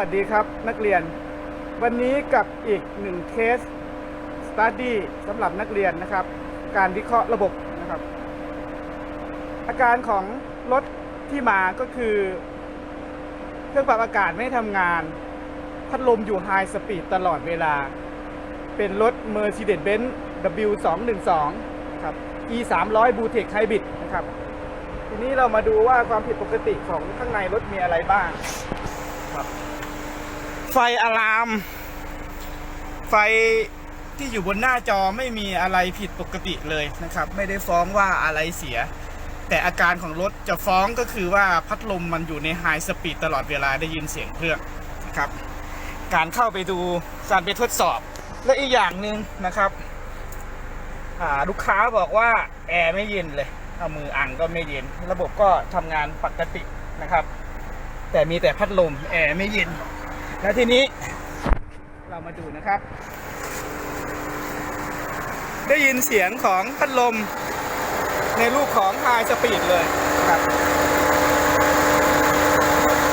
วัสดีครับนักเรียน วันนี้กับอีกหนึ่งเคสสตัดดี้สำหรับนักเรียนนะครับ การวิเคราะห์ระบบนะครับ อาการของรถที่มาก็คือ เครื่องปรับอากาศไม่ทำงาน พัดลมอยู่ไฮสปีดตลอดเวลา เป็นรถ Mercedes-Benz W212 ครับ E 3 0 0 b l u t e c h Hybrid นะครับ ทีนี้เรามาดูว่าความผิดปกติของข้างในรถมีอะไรบ้างครับ ไฟอะลาม ไฟที่อยู่บนหน้าจอไม่มีอะไรผิดปกติเลยนะครับ ไม่ได้ฟ้องว่าอะไรเสีย แต่อาการของรถจะฟ้องก็คือว่าพัดลมมันอยู่ในไฮสปีดตลอดเวลาได้ยินเสียงเครื่องนะครับ การเข้าไปดูการไปทดสอบ และอีกอย่างหนึ่งนะครับลูกค้าบอกว่าแอร์ไม่เย็นเลยเอามืออังก็ไม่เย็น ระบบก็ทำงานปกตินะครับ แต่มีแต่พัดลมแอร์ไม่เย็น แล้วทีนี้เรามาดูนะครับ ได้ยินเสียงของพัดลมในรูปของไฮสปีดเลยครับ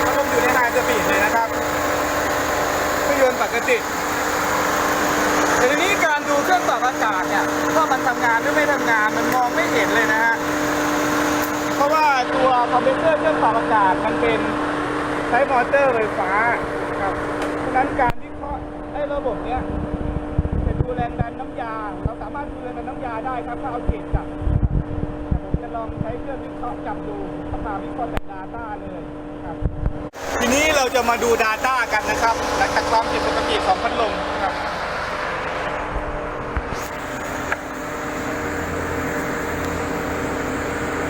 พัดลมอยู่ในไฮสปีดเลยนะครับเครื่องยนต์ปกติแต่ทีนี้การดูเครื่องปรับอากาศเนี่ยว่ามันทำงานหรือไม่ทำงานมันมองไม่เห็นเลยนะฮะเพราะว่าตัวคอมพิวเตอร์เครื่องปรับอากาศมันเป็นใช้มอเตอร์ไฟฟ้าะฉะนั้นการวิเคราะห์ไอ้ระบบเนี้ยเป็นดูแรงดันน้ำยา เราสามารถดูแรงดันน้ำยาได้ครับถ้าเอาเกจจับแต่ผมจะลองใช้เครื่องวิเคราะห์จับดูมาวิเคราะห์จาก Data เลยครับ ทีนี้เราจะมาดู Data กันนะครับ หลังจากความผิดปกติของพัดลมครับ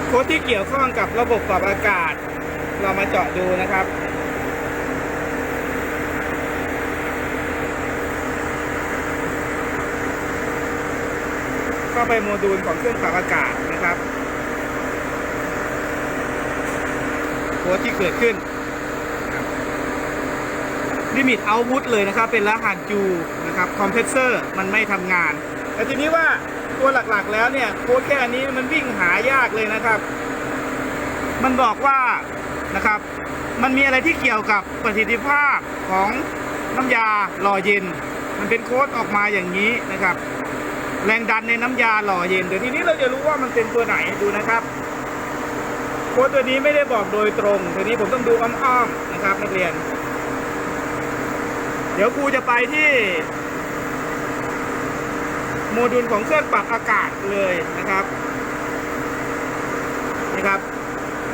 โค้ดที่เกี่ยวข้องกับระบบปรับอากาศ เรามาเจาะดูนะครับ เข้าไปโมดูลของเครื่องปรับอากาศนะครับโค้ดที่เกิดขึ้นลิมิตเอาพุตเลยนะครับ เป็นรหัสจูนะครับคอมเพรสเซอร์มันไม่ทำงาน แต่ทีนี้ว่าตัวหลักๆแล้วเนี่ยโค้ดแค่นี้มันวิ่งหายากเลยนะครับ มันบอกว่านะครับ มันมีอะไรที่เกี่ยวกับประสิทธิภาพของน้ำยาหล่อเย็น มันเป็นโค้ดออกมาอย่างนี้นะครับ แรงดันในน้ำยาหล่อเย็นเดี๋ยวทีนี้เราจะรู้ว่ามันเป็นตัวไหนดูนะครับโค้ดตัวนี้ไม่ได้บอกโดยตรงทีนี้ผมต้องดูอ้อมๆนะครับนักเรียน เดี๋ยวครูจะไปที่โมดูลของเครื่องปรับอากาศเลยนะครับนะครับ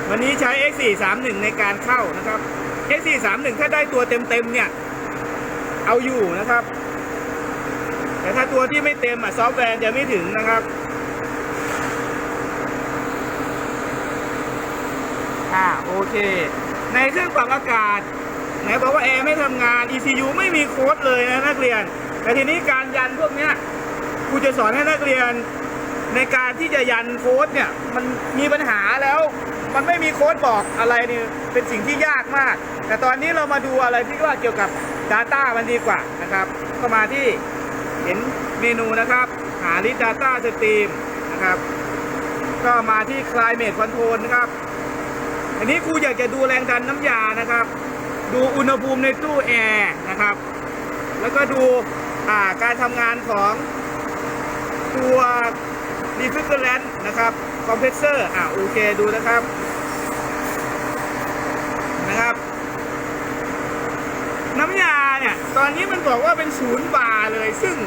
วันนี้ใช้ X431 ในการเข้านะครับ X431 ถ้าได้ตัวเต็มๆเนี่ย เอาอยู่นะครับ แต่ถ้าตัวที่ไม่เต็มอะซอฟต์แวร์จะไม่ถึงนะครับอ่าโอเค ในเครื่องปรับอากาศไหนบอกว่าแอร์ไม่ทำงาน ECU ไม่มีโค้ดเลยนะนักเรียน แต่ทีนี้การยันพวกเนี้ยครูจะสอนให้นักเรียน ในการที่จะยันโค้ดเนี่ยมันมีปัญหาแล้ว มันไม่มีโค้ดบอกอะไรนี่เป็นสิ่งที่ยากมาก แต่ตอนนี้เรามาดูอะไรที่ว่าเกี่ยวกับ Data มันดีกว่านะครับ ก็มาที่ เห็นเมนูนะครับ หา list data stream นะครับ ก็มาที่ climate control นะครับ อันนี้ครูอยากจะดูแรงดันน้ำยานะครับ ดูอุณหภูมิในตู้แอร์นะครับ แล้วก็ดูาการทำงานของตัว refrigerant นะครับคอมเพรสเซอร์อ่าโอเคดูนะครับ น้ำยาเนี่ย ตอนนี้มันบอกว่าเป็นศูนย์บาร์เลยซึ่ง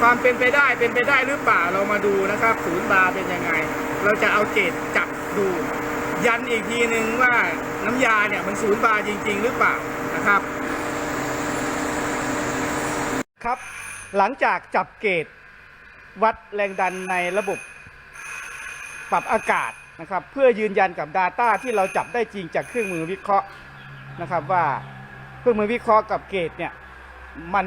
ความเป็นไปได้เป็นไปได้หรือเปล่าเรามาดูนะครับศูนย์บาร์เป็นยังไง เราจะเอาเกจจับดู ยันอีกทีหนึ่งว่าน้ำยาเนี่ยมันศูนย์บาร์จริง ๆ หรือเปล่านะครับ ครับ หลังจากจับเกจวัดแรงดันในระบบปรับอากาศนะครับ เพื่อยืนยันกับ Data ที่เราจับได้จริงจากเครื่องมือวิเคราะห์นะครับว่า เครื่องมือวิเคราะห์กับเกจเนี่ยมัน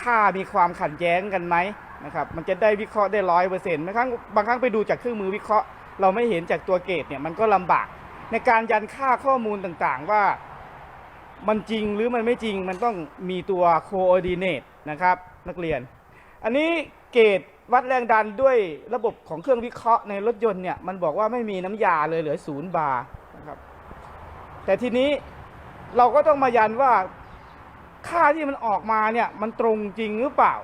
ค่ามีความขัดแย้งกันไหมนะครับมันจะได้วิเคราะห์ได้ร้อยเปอร์เซ็นต์บางครั้งบางครั้งไปดูจากเครื่องมือวิเคราะห์ เราไม่เห็นจากตัวเกจเนี่ยมันก็ลำบาก ในการยันค่าข้อมูลต่างๆว่ามันจริงหรือมันไม่จริงมันต้องมีตัว coordinate นะครับนักเรียน อันนี้เกจวัดแรงดันด้วยระบบของเครื่องวิเคราะห์ในรถยนต์เนี่ยมันบอกว่าไม่มีน้ำยาเลยเหลือศูนย์บาร์นะครับแต่ทีนี้ เราก็ต้องมายันว่าค่าที่มันออกมาเนี่ยมันตรงจริงหรือเปล่า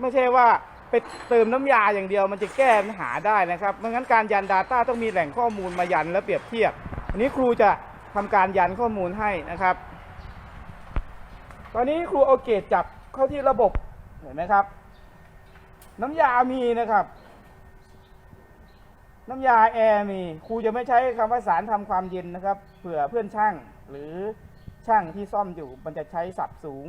ไม่ใช่ว่าไปเติมน้ำยาอย่างเดียวมันจะแก้ปัญหาได้นะครับไม่งั้นการยัน Data ต้องมีแหล่งข้อมูลมายันและเปรียบเทียบ อันนี้ครูจะทำการยันข้อมูลให้นะครับ ตอนนี้ครูเอาเกจจับเข้าที่ระบบเห็นไหมครับ น้ำยามีนะครับ น้ำยาแอร์มีครูจะไม่ใช้คำว่าสารทำความเย็นนะครับเผื่อเพื่อนช่างหรือ ช่างที่ซ่อมอยู่มันจะใช้ศัพท์สูง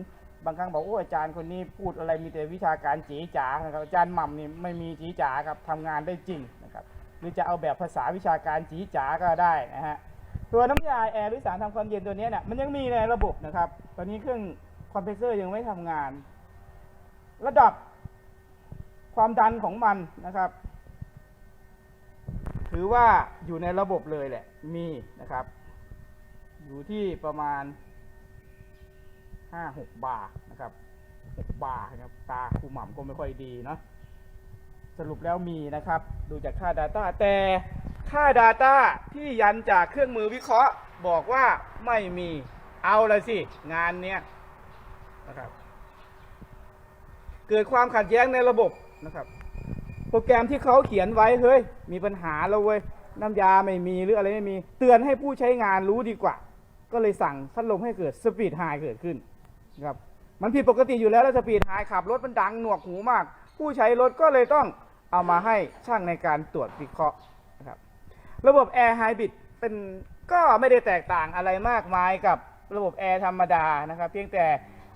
บางครั้งบอกโอ้อาจารย์คนนี้พูดอะไรมีแต่วิชาการจีจ๋านะครับอาจารย์หม่ำนี่ไม่มีจีจ๋าครับทำงานได้จริงนะครับหรือจะเอาแบบภาษาวิชาการจีจ๋าก็ได้นะฮะตัวน้ำยาแอร์หรือสารทำความเย็นตัวนี้เนี่ยมันยังมีในระบบนะครับ ตอนนี้เครื่องคอมเพรสเซอร์ยังไม่ทำงาน ระดับความดันของมันนะครับ ถือว่าอยู่ในระบบเลยแหละมีนะครับ อยู่ที่ประมาณห้าหกบาร์นะครับหกบาร์นะครับ ตาครูหม่ำก็ไม่ค่อยดีเนาะสรุปแล้วมีนะครับ ดูจากค่า Data แต่ค่า Data ที่ยันจากเครื่องมือวิเคราะห์ บอกว่าไม่มีเอาละสิ งานเนี้ยนะครับ เกิดความขัดแย้งในระบบนะครับ โปรแกรมที่เขาเขียนไว้เฮ้ยมีปัญหาแล้วเว้ยน้ำยาไม่มีหรืออะไรไม่มี เตือนให้ผู้ใช้งานรู้ดีกว่า ก็เลยสั่งพัดลมให้เกิดสปีดไฮเกิดขึ้นนะครับมันผิดปกติอยู่แล้วแล้วสปีดไฮขับรถมันดังหนวกหูมาก ผู้ใช้รถก็เลยต้องเอามาให้ช่างในการตรวจวิเคราะห์นะครับระบบ Air Hybrid เป็นก็ไม่ได้แตกต่างอะไรมากมายกับระบบแอร์ธรรมดานะครับ เพียงแต่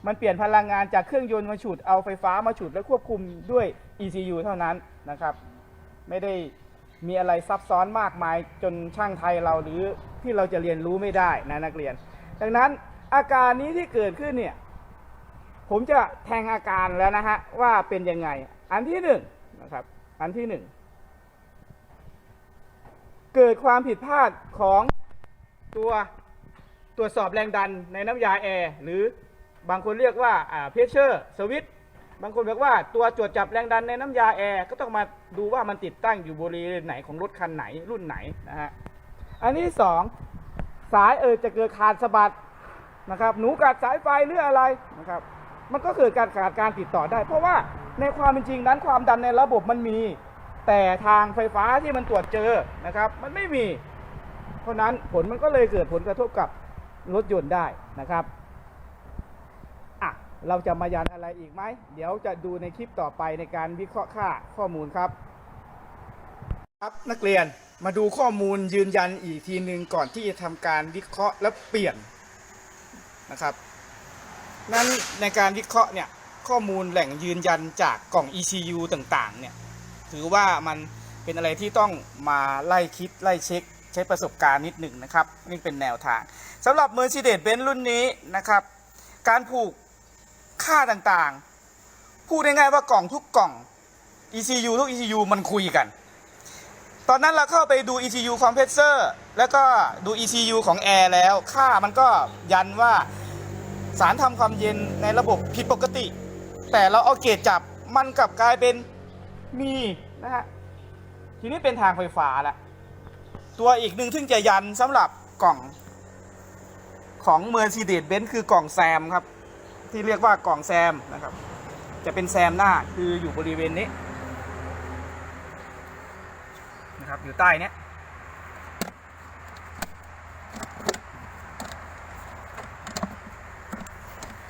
มันเปลี่ยนพลังงานจากเครื่องยนต์มาฉุดเอาไฟฟ้ามาฉุดและควบคุมด้วย ECU เท่านั้นนะครับ ไม่ได้ มีอะไรซับซ้อนมากมายจนช่างไทยเราหรือที่เราจะเรียนรู้ไม่ได้นะนักเรียน ดังนั้นอาการนี้ที่เกิดขึ้นเนี่ยผมจะแทงอาการแล้วนะฮะว่าเป็นยังไง อันที่หนึ่งนะครับ อันที่หนึ่งเกิดความผิดพลาดของตัวตรวจสอบแรงดันในน้ำยาแอร์หรือบางคนเรียกว่าเพชเชอร์สวิต บางคนบอกว่าตัวตรวจจับแรงดันในน้ำยาแอร์ก็ต้องมาดูว่ามันติดตั้งอยู่บริเวณไหนของรถคันไหนรุ่นไหนนะฮะอันที่สองสายเออจะเกิดขาดสะบัดนะครับหนูกัดสายไฟหรืออะไรนะครับมันก็เกิดการขาดการติดต่อได้ เพราะว่าในความเป็นจริงนั้นความดันในระบบมันมี แต่ทางไฟฟ้าที่มันตรวจเจอนะครับมันไม่มี เพราะนั้นผลมันก็เลยเกิดผลกระทบกับรถยนต์ได้นะครับ เราจะมายันอะไรอีกไหม เดี๋ยวจะดูในคลิปต่อไปในการวิเคราะห์ค่าข้อมูลครับ ครับนักเรียนมาดูข้อมูลยืนยันอีกทีหนึ่งก่อนที่จะทำการวิเคราะห์และเปลี่ยนนะครับ นั้นในการวิเคราะห์เนี่ยข้อมูลแหล่งยืนยันจากกล่อง ECU ต่างๆเนี่ยถือว่ามันเป็นอะไรที่ต้องมาไล่คิดไล่เช็ค ใช้ประสบการณ์นิดหนึ่งนะครับนี่เป็นแนวทางสำหรับ Mercedes-Benz รุ่นนี้นะครับ การผูก ค่าต่างๆ พูดง่ายๆว่ากล่องทุกกล่อง ECU ทุก ECU มันคุยกัน ตอนนั้นเราเข้าไปดู ECU compressor แล้วก็ดู ECU ของแอร์แล้ว ค่ามันก็ยันว่าสารทำความเย็นในระบบผิดปกติ แต่เราเอาเกจจับมันกลับกลายเป็นมีนะฮะทีนี้เป็นทางไฟฟ้าละตัวอีกหนึ่งซึ่งจะยันสำหรับกล่องของ Mercedes-Benz คือกล่องแซมครับ ที่เรียกว่ากล่องแซมนะครับ จะเป็นแซมหน้าคืออยู่บริเวณนี้นะครับอยู่ใต้เนี้ย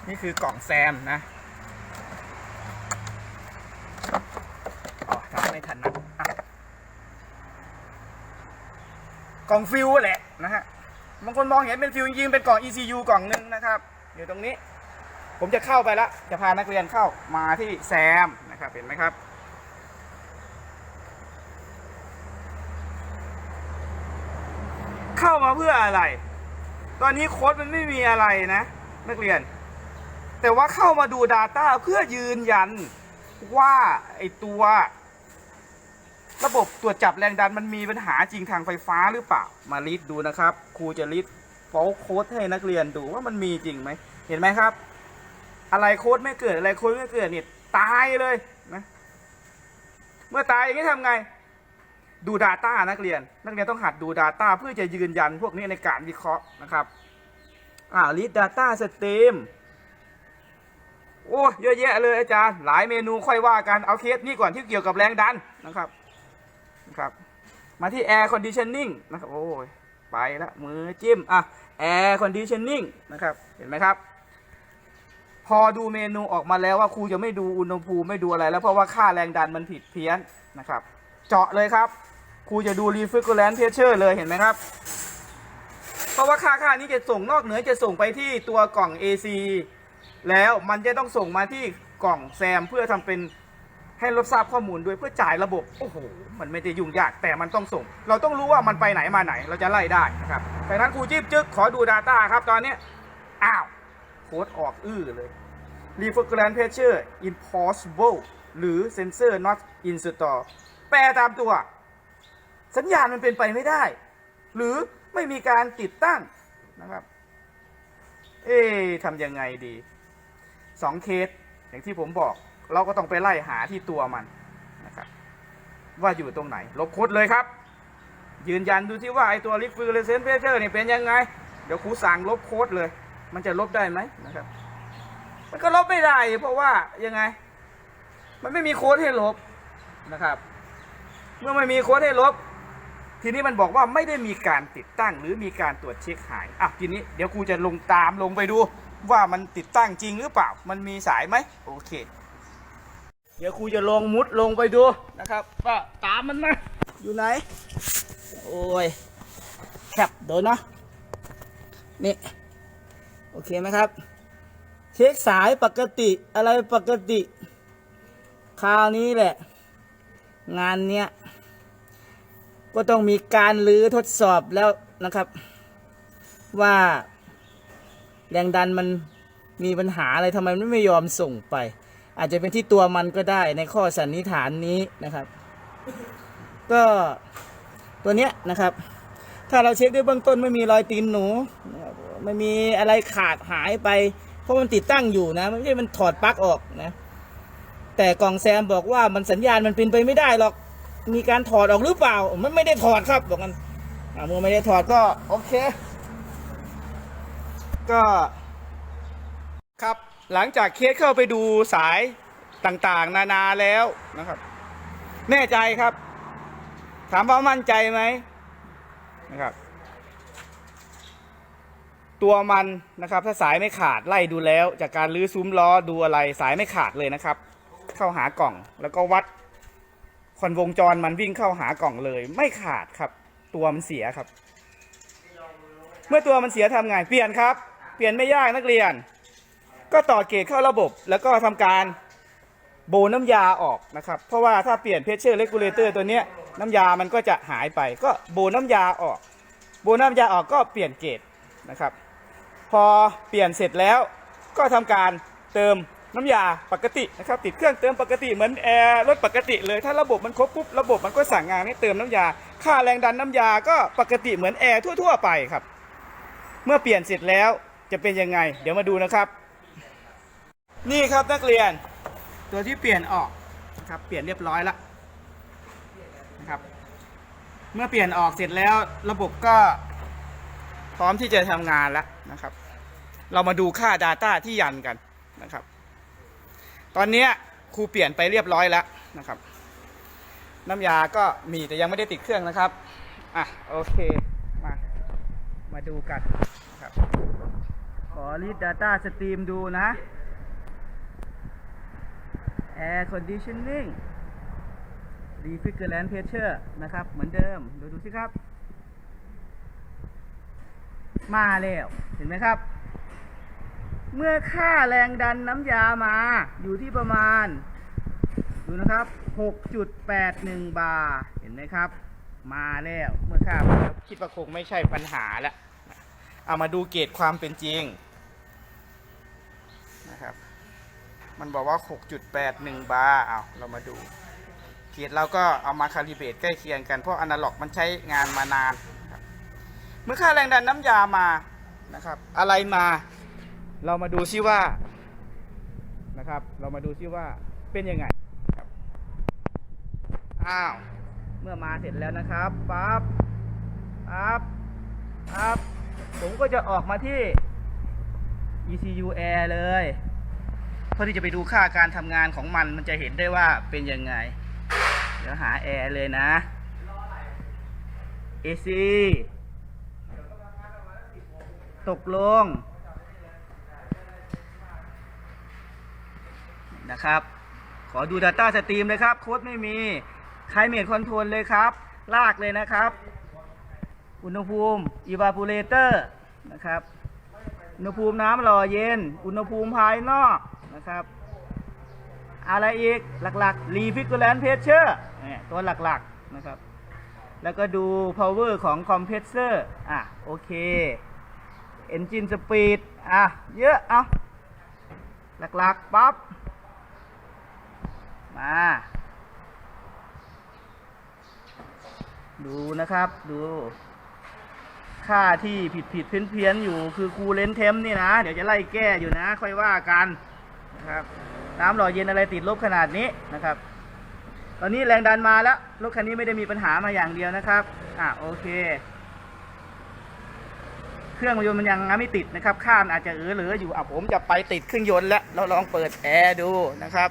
นี่คือกล่องแซมนะอ๋อทำไม่ทันนะอะกล่องฟิวแหละนะฮะบางคนมองเห็นเป็นฟิวจริงๆเป็นกล่อง ECU กล่องหนึ่งนะครับ อยู่ตรงนี้ ผมจะเข้าไปแล้วจะพานักเรียนเข้ามาที่แซมนะครับเห็นไหมครับ เข้ามาเพื่ออะไร ตอนนี้โค้ดมันไม่มีอะไรนะ นักเรียน แต่ว่าเข้ามาดู Data เพื่อยืนยันว่าไอตัว ระบบตรวจจับแรงดันมันมีปัญหาจริงทางไฟฟ้าหรือเปล่ามาลิดดูนะครับครูจะลิดโฟล์โค้ดให้นักเรียนดูว่ามันมีจริงไหมเห็นไหมครับ อะไรโค้ดไม่เกิดอะไรโค้ดไม่เกิดเนี่ยตายเลยนะเมื่อตายอย่างนี้ทำไง ดู Data นักเรียน นักเรียนต้องหัดดู Data เพื่อจะยืนยันพวกนี้ในการวิเคราะห์นะครับอ่า Lead Data Stream โอ้เยอะแยะเลยอาจารย์ หลายเมนูค่อยว่ากันเอาเคสนี้ก่อนที่เกี่ยวกับแรงดันนะครับนะครับ มาที่ Air Conditioning นะครับโอ้ยไปละมือจิ้มอะ Air Conditioning นะครับ เห็นไหมครับ พอดูเมนูออกมาแล้วว่าครูจะไม่ดูอุณหภูมิไม่ดูอะไร แล้วเพราะว่าค่าแรงดันมันผิดเพี้ยนนะครับ เจาะเลยครับครูจะดู refrigerant pressure เลยเห็นไหมครับ เพราะว่าค่าค่านี้จะส่งนอกเหนือจะส่งไปที่ตัวกล่อง AC แล้วมันจะต้องส่งมาที่กล่องแซมเพื่อทำเป็นให้รับทราบข้อมูลด้วยเพื่อจ่ายระบบโอ้โหมันไม่ได้ยุ่งยากแต่มันต้องส่ง เราต้องรู้ว่ามันไปไหนมาไหน เราจะไล่ได้นะครับดังนั้นครูจิ๊บจึ๊กขอดู Data ครับตอนนี้อ้าว โค้ดออกอื้อเลย refrigerant pressure impossible หรือ sensor not installed แปลตามตัว สัญญาณมันเป็นไปไม่ได้ หรือไม่มีการติดตั้งนะครับ เอ๊ทำยังไงดีสองเคสอย่างที่ผมบอก เราก็ต้องไปไล่หาที่ตัวมันนะครับ ว่าอยู่ตรงไหน ลบโค้ดเลยครับ ยืนยันดูที่ว่าไอตัว refrigerant pressure นี่เป็นยังไง เดี๋ยวครูสั่งลบโค้ดเลย มันจะลบได้ไหมนะครับ มันก็ลบไม่ได้ เพราะว่ายังไง มันไม่มีโค้ดให้ลบนะครับ เมื่อไม่มีโค้ดให้ลบ ทีนี้มันบอกว่าไม่ได้มีการติดตั้ง หรือมีการตรวจเช็คหายอะทีนี้เดี๋ยวครูจะลงตามลงไปดู ว่ามันติดตั้งจริงหรือเปล่า มันมีสายไหมโอเค เดี๋ยวครูจะลงมุดลงไปดูนะครับว่าตามมันมาอยู่ไหน โอ้ยแคบโดนนะนี่ เคไหมครับ เช็คสายปกติอะไรปกติ คราวนี้แหละ งานเนี้ย ก็ต้องมีการลื้อทดสอบแล้วนะครับ ว่า แรงดันมันมีปัญหาอะไรทำไมมันไม่ยอมส่งไป อาจจะเป็นที่ตัวมันก็ได้ในข้อสันนิษฐานนี้นะครับ ก็ตัวเนี้ยนะครับ ถ้าเราเช็คด้วยเบื้องต้นไม่มีรอยตีนหนูนะ ไม่มีอะไรขาดหายไป เพราะมันติดตั้งอยู่นะไม่ใช่มันถอดปลั๊กออกนะ แต่กล่องแซมบอกว่ามันสัญญาณมันเป็นไปไม่ได้หรอก มีการถอดออกหรือเปล่า มันไม่ได้ถอดครับบอกกันอ่ามือไม่ได้ถอดก็โอเค ก็ครับหลังจากเคสเข้าไปดูสายต่างๆ นานาแล้วนะครับ แน่ใจครับ ถามว่ามั่นใจไหมนะครับ ตัวมันนะครับ ถ้าสายไม่ขาดไล่ดูแล้ว จากการลื้อซุ้มล้อดูอะไรสายไม่ขาดเลยนะครับ เข้าหากล่องแล้วก็วัดควันวงจรมันวิ่งเข้าหากล่องเลย ไม่ขาดครับ ตัวมันเสียครับ เมื่อตัวมันเสียทำไงเปลี่ยนครับ เปลี่ยนไม่ยากนักเรียน ก็ต่อเกจเข้าระบบ แล้วก็ทำการโบน้ำยาออกนะครับ เพราะว่าถ้าเปลี่ยนเพชเชอร์เลกูเลเตอร์ตัวเนี้ยน้ำยามันก็จะหายไป ก็โบน้ำยาออก โบน้ำยาออกก็เปลี่ยนเกจนะครับ พอเปลี่ยนเสร็จแล้วก็ทำการเติมน้ำยาปกตินะครับติดเครื่องเติมปกติเหมือนแอร์รถปกติเลยถ้าระบบมันครบปุ๊บระบบมันก็สั่งงานให้เติมน้ำยา ค่าแรงดันน้ำยาก็ปกติเหมือนแอร์ทั่วๆไปครับ เมื่อเปลี่ยนเสร็จแล้วจะเป็นยังไง เดี๋ยวมาดูนะครับ นี่ครับนักเรียน ตัวที่เปลี่ยนออกนะครับเปลี่ยนเรียบร้อยแล้วนะครับ เมื่อเปลี่ยนออกเสร็จแล้วระบบก็ พร้อมที่จะทำงานแล้วนะครับ เรามาดูค่า Data ที่ยันกันนะครับ ตอนนี้ครูเปลี่ยนไปเรียบร้อยแล้วนะครับ น้ำยาก็มีแต่ยังไม่ได้ติดเครื่องนะครับอะโอเคมามาดูกันนะครับขอรีด Data Stream ดูนะ Air Conditioning Refrigerant Pressure นะครับ เหมือนเดิมดูดูสิครับ มาแล้ว เห็นไหมครับ เมื่อค่าแรงดันน้ำยามาอยู่ที่ประมาณ ดูนะครับ 6.81 บาร์เห็นไหมครับ มาแล้วเมื่อค่ามาคิดว่าคงไม่ใช่ปัญหาแล้วเอามาดูเกรดความเป็นจริงนะครับ มันบอกว่า 6.81 บาร์เอาเรามาดูเกรดเราก็เอามาคาลิเบรตใกล้เคียงกันเพราะอนาล็อกมันใช้งานมานาน มื่อค่าแรงดันน้ำยามานะครับ อะไรมา เรามาดูซิว่านะครับ เรามาดูซิว่าเป็นยังไงอ้าว เมื่อมาเสร็จแล้วนะครับปั๊บปั๊บปั๊บผมก็จะออกมาที่ ECU Air เลย เพื่อที่จะไปดูค่าการทำงานของมันมันจะเห็นได้ว่าเป็นยังไง เดี๋ยวหา Air เลยนะ AC ตกลงนะครับ ขอดู Data Stream เลยครับ โค้ดไม่มี ใครเมดคอนโทรลเลยครับ ลากเลยนะครับ อุณหภูมิ evaporator นะครับ อุณหภูมิน้ำหล่อเย็น อุณหภูมิภายนอกนะครับ อะไรอีก หลักๆ refrigerant pressure เนี่ยตัวหลักๆนะครับ แล้วก็ดู power ของ compressor อะ โอเค engine speed อะ เยอะ เอาหลักๆปั๊บ มา ดูนะครับ ดู ค่าที่ผิดผิดเพี้ยนเพี้ยนอยู่ คือคูเลนเทมนี่นะ เดี๋ยวจะไล่แก้อยู่นะ ค่อยว่ากัน นะครับ น้ำหล่อเย็นอะไรติดลบขนาดนี้นะครับ ตอนนี้แรงดันมาแล้ว รถคันนี้ไม่ได้มีปัญหามาอย่างเดียวนะครับ อะ โอเค เครื่องยนต์มันยังไม่ติดนะครับ ข้ามอาจจะเออเหลืออยู่อะผมจะไปติดเครื่องยนต์แล้ว เราลองเปิดแอร์ดูนะครับ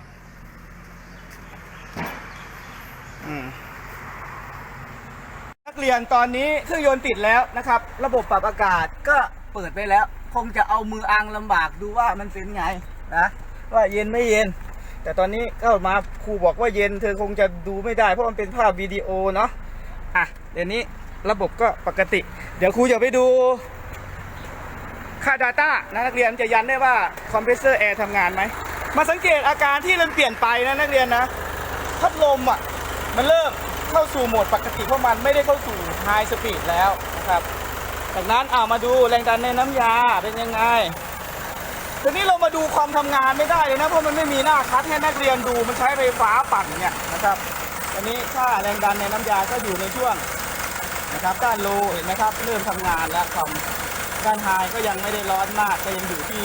อืมนักเรียนตอนนี้เครื่องยนต์ติดแล้วนะครับ ระบบปรับอากาศก็เปิดไปแล้ว คงจะเอามืออังลำบากดูว่ามันเป็นไงนะว่าเย็นไม่เย็น แต่ตอนนี้ก็มาครูบอกว่าเย็นเธอคงจะดูไม่ได้ เพราะมันเป็นภาพวิดีโอเนาะอะเดี๋ยวนี้ระบบก็ปกติ เดี๋ยวครูจะไปดู ค่า Data นะนักเรียนจะยันได้ว่าคอมเพรสเซอร์แอร์ทำงานไหม มาสังเกตอาการที่มันเปลี่ยนไปนะนักเรียนนะ พัดลมอะ มันเริ่มเข้าสู่โหมดปกติเพราะมันไม่ได้เข้าสู่ไฮสปีดแล้วนะครับ จากนั้นเอามาดูแรงดันในน้ำยาเป็นยังไงทีนี้เรามาดูความทำงานไม่ได้เลยนะ เพราะมันไม่มีหน้าคัดให้นักเรียนดูมันใช้ไฟฟ้าปั่นเนี่ยนะครับอันนี้ค่าแรงดันในน้ำยาก็อยู่ในช่วงนะครับด้านโลเห็นไหมครับ เริ่มทำงานแล้วความ ด้านไฮก็ยังไม่ได้ร้อนมากก็ยังอยู่ที่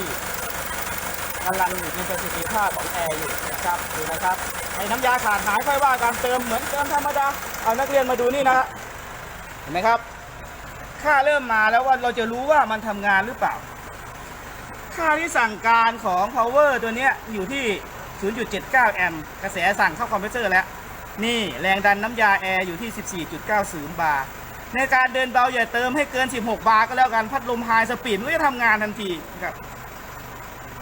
กำลังอยู่ในประสิทธิภาพของแอร์อยู่นะครับดูนะครับในน้ำยาขาดหายค่อยว่าการเติมเหมือนเติมธรรมดาเอานักเรียนมาดูนี่นะเห็นไหมครับ ค่าเริ่มมาแล้วว่าเราจะรู้ว่ามันทำงานหรือเปล่า ค่าที่สั่งการของ power ตัวเนี้ยอยู่ที่ 0.79 แอมป์กระแสสั่งเข้าคอมเพรสเซอร์แล้ว นี่แรงดันน้ำยาแอร์อยู่ที่ 14.90 บาร์ ในการเดินเบาอย่าเติมให้เกิน 16 บาร์ก็แล้วกัน พัดลมไฮสปีดมันก็จะทำงานทันทีครับ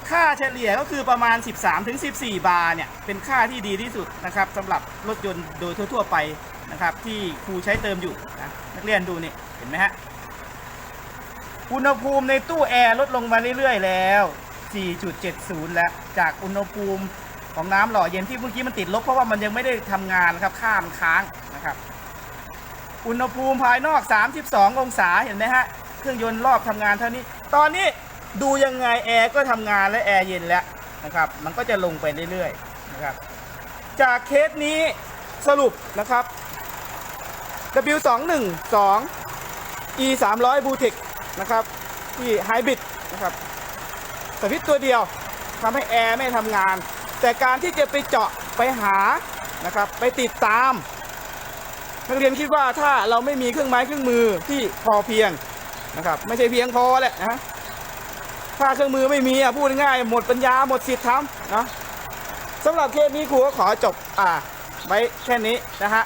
ค่าเฉลี่ยก็คือประมาณ 13-14 บาร์เนี่ย เป็นค่าที่ดีที่สุดนะครับสำหรับรถยนต์โดยทั่วๆไปนะครับ ที่ครูใช้เติมอยู่นะนักเรียนดูนี่เห็นไหมฮะอุณหภูมิในตู้แอร์ลดลงมาเรื่อยๆแล้ว 4.70 แล้ว จากอุณหภูมิของน้ำหล่อเย็นที่เมื่อกี้มันติดลบเพราะว่ามันยังไม่ได้ทำงานนะครับค่ามันค้างนะครับ อุณหภูมิภายนอก 32 องศาเห็นไหมฮะ เครื่องยนต์รอบทำงานเท่านี้ ตอนนี้ดูยังไงแอร์ก็ทำงานและแอร์เย็นแล้วนะครับ มันก็จะลงไปเรื่อยๆนะครับ จากเคสนี้สรุปนะครับ W212 E 300 b u t e c นะครับที่ไฮบริดนะครับสวิตตัวเดียวทำให้แอร์ไม่ทำงาน แต่การที่จะไปเจาะไปหานะครับ ไปติดตาม นักเรียนคิดว่าถ้าเราไม่มีเครื่องไม้เครื่องมือที่พอเพียงนะครับ ไม่ใช่เพียงพอแหละนะถ้าเครื่องมือไม่มีอะพูดง่ายหมดปัญญาหมดสิทธิ์ทำนะสำหรับเคสนี้ครูก็ขอจบอ่าไว้แค่นี้นะฮะ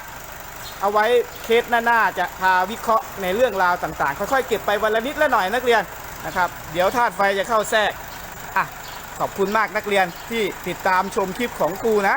เอาไว้เคสหน้าๆจะพาวิเคราะห์ในเรื่องราวต่างๆ ค่อยๆ เก็บไปวันละนิดละหน่อยนักเรียนนะครับ เดี๋ยวธาตุไฟจะเข้าแทรกอะขอบคุณมากนักเรียนที่ติดตามชมคลิปของครูนะ